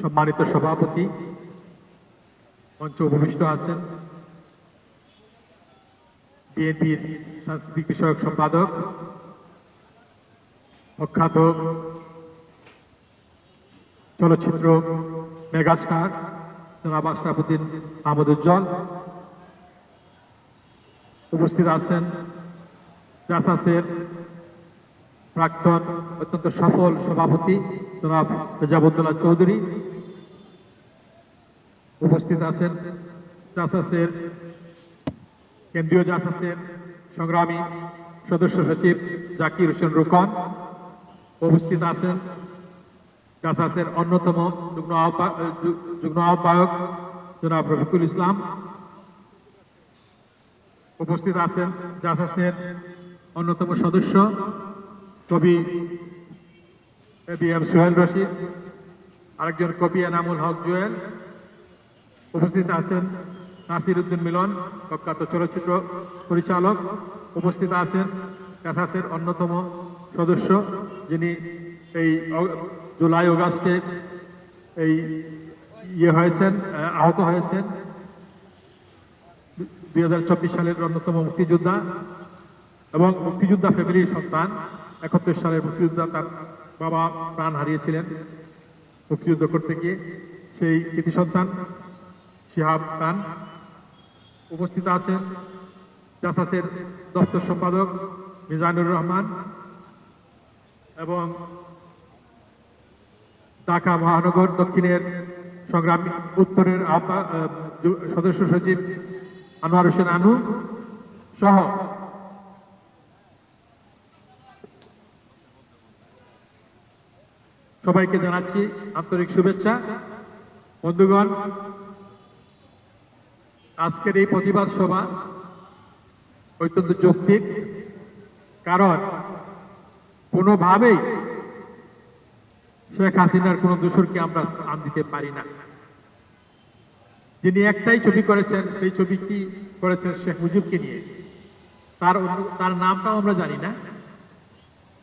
সম্মানিত সভাপতি, মঞ্চ উপবিষ্ট আছেন বিএনপির সাংস্কৃতিক বিষয়ক সম্পাদক, প্রখ্যাত চলচ্চিত্র মেগাস্টার জনাব আশরাফুদ্দিন আহমদ উজ্জ্বল উপস্থিত আছেন জাসাসের প্রাক্তন অত্যন্ত সফল সভাপতি জনাব রেজাবুদ্দোল্লাহ চৌধুরী। উপস্থিত আছেন জাসাসের কেন্দ্রীয় জাসাসের সংগ্রামী সদস্য সচিব জাকির হোসেন রুকন। উপস্থিত আছেন জাসাসের অন্যতম যুগ্ম আহ্বা- যু- যুগ্ম আহ্বায়ক জনাব রফিকুল ইসলাম। উপস্থিত আছেন জাসাসের অন্যতম সদস্য কবি A B M Sohel Rashid, আরেকজন কবি এনামুল হক জুয়েল উপস্থিত আছেন নাসির উদ্দিন মিলন, প্রখ্যাত চলচ্চিত্র পরিচালক। উপস্থিত আছেন ক্যাসাসের অন্যতম সদস্য, যিনি এই জুলাই অগাস্টে এই ইয়ে হয়েছেন আহত হয়েছেন। দুই হাজার চব্বিশ সালের অন্যতম মুক্তিযোদ্ধা এবং মুক্তিযোদ্ধা ফ্যামিলির সন্তান। একাত্তর সালের মুক্তিযোদ্ধা তার বাবা প্রাণ হারিয়েছিলেন মুক্তিযুদ্ধ করতে গিয়ে। সেই কৃতি সন্তান শিহাব খান উপস্থিত আছেন। জাসাসের দপ্তর সম্পাদক মিজানুর রহমান এবং ঢাকা মহানগর দক্ষিণের সংগ্রামী উত্তরের সদস্য সচিব আনোয়ার হোসেন আনু সহ সবাইকে জানাচ্ছি আন্তরিক শুভেচ্ছা। বন্ধুগণ আজকের এই প্রতিবাদ সভা অত্যন্ত যৌক্তিক, কারণ কোনোভাবেই শেখ হাসিনার কোনো দোষরকে আমরা স্থান দিতে পারি না। যিনি একটাই ছবি করেছেন, সেই ছবিটি করেছেন শেখ মুজিবকে নিয়ে? তার তার নামটাও আমরা জানি না।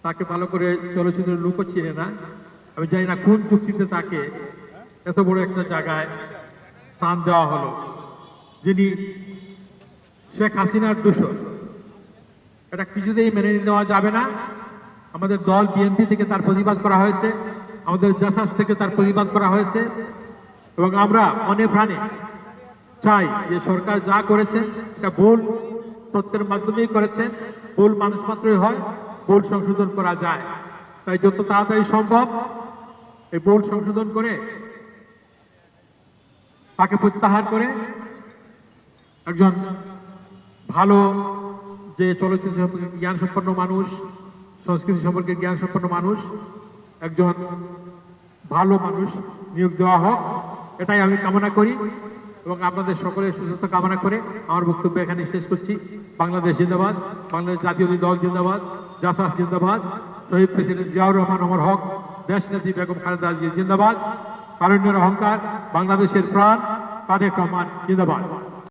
তাকে ভালো করে চলচ্চিত্রের লোকও চিনে না। আমি জানি না কোন চুক্তিতে তাকে এত বড় একটা জায়গায় স্থান দেওয়া হলো। যিনি শেখ হাসিনার দোষর, এটা কিছুতেই মেনে নেওয়া যাবে না। আমাদের দল বিএনপি থেকে তার প্রতিবাদ করা হয়েছে, আমাদের জাসাস থেকে তার প্রতিবাদ করা হয়েছে, এবং আমরা অনেক প্রাণে চাই যে সরকার যা করেছে, এটা ভুল তথ্যের মাধ্যমেই করেছেন ভুল মানুষ মাত্রই হয়, ভুল সংশোধন করা যায়। তাই যত তাড়াতাড়ি সম্ভব এই ভুল সংশোধন করে তাকে প্রত্যাহার করে একজন ভালো যে চলচ্চিত্র সম্পর্কে জ্ঞান সম্পন্ন মানুষ, সংস্কৃতি সম্পর্কে জ্ঞান সম্পন্ন মানুষ, একজন ভালো মানুষ নিয়োগ দেওয়া হোক, এটাই আমি কামনা করি এবং আপনাদের সকলের সুস্থতা কামনা করে আমার বক্তব্য এখানে শেষ করছি। বাংলাদেশ জিন্দাবাদ, বাংলাদেশ জাতীয় দল জিন্দাবাদ, জাসাস জিন্দাবাদ, শহীদ প্রেসিডেন্ট জিয়াউর রহমান, অমর হক, দেশ নেত্রী বেগম খালেদা জিয়া জিন্দাবাদ, কারণ্যের অহংকার, বাংলাদেশের প্রাণ তারেক রহমান জিন্দাবাদ।